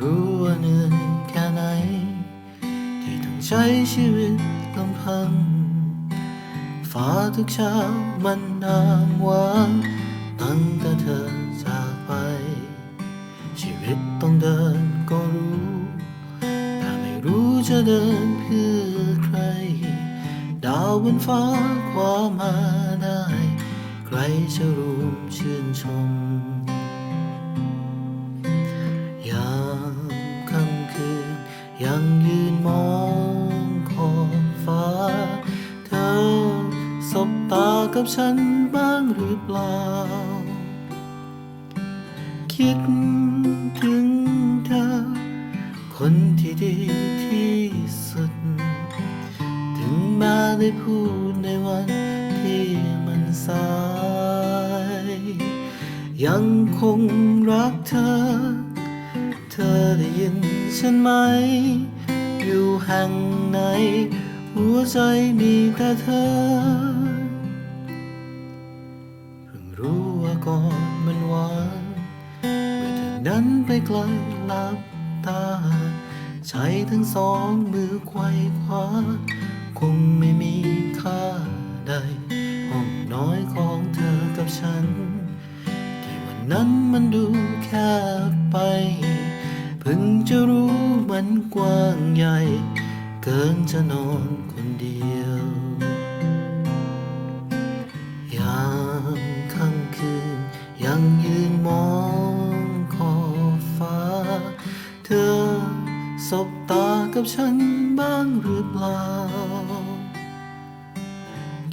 รู้ว่าเหนื่อยแค่ไหน ที่ต้องใช้ชีวิตลำพังฟ้าทุกเช้ามันนางว้างตั้งแต่เธอจากไป ชีวิตต้องเดินก็รู้ แต่ไม่รู้จะเดินเพื่อใคร ดาวบนฟ้าคว้ามาได้ ใครจะรู้ชื่นชม บตากับฉันบ้างหรือเปล่า คิดถึงเธอ คนที่ดีที่สุด ถึงแมาได้พูดในวันที่มันสาย ยังคงรักเธอ เธอได้ยินฉันไหม อยู่แห่งไหน หัวใจมีแต่เธอ รู้ว่าก่อนมันหวานเมื่อเธอนั้นไปไกลหลับตา ใช้ทั้งสองมือไขว้คว้าคงไม่มีค่าใด ห้องน้อยของเธอกับฉัน ที่วันนั้นมันดูแคบไป เพิ่งจะรู้มันกว้างใหญ่ เกินจะนอนคนเดียว ยาม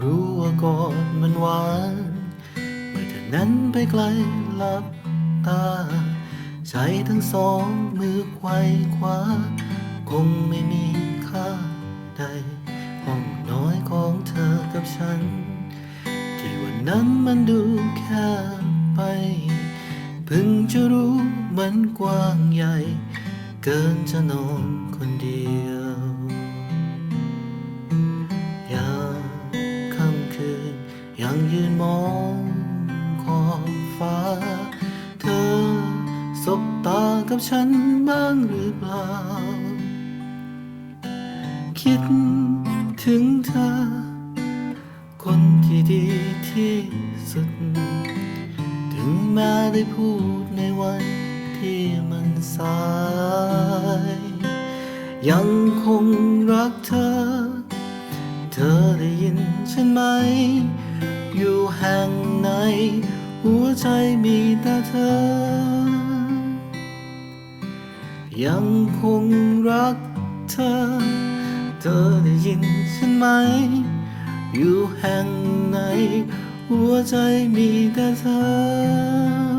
รู้ว่ากอนมันหวานเมื่อเธอนั้นไปไกลหลับตา ใจทั้งสองมือไขว้คว้า คงไม่มีค่าใด ห้องน้อยของเธอกับฉัน ที่วันนั้นมันดูแคบไป เพิ่งจะรู้มันกว้างใหญ่ เกินจะนอนคนเดียว ยืนมองขอบฟ้า เธอสบตากับฉันบ้างหรือเปล่า คิดถึงเธอ คนที่ดีที่สุด ถึงแม้ได้พูดในวันที่มันสาย ยังคงรักเธอ เธอได้ยินฉันไหม อยู่แห่งไหน หัวใจมีแต่เธอ ยังคงรักเธอ เธอได้ยินฉันไหม อยู่แห่งไหน หัวใจมีแต่เธอ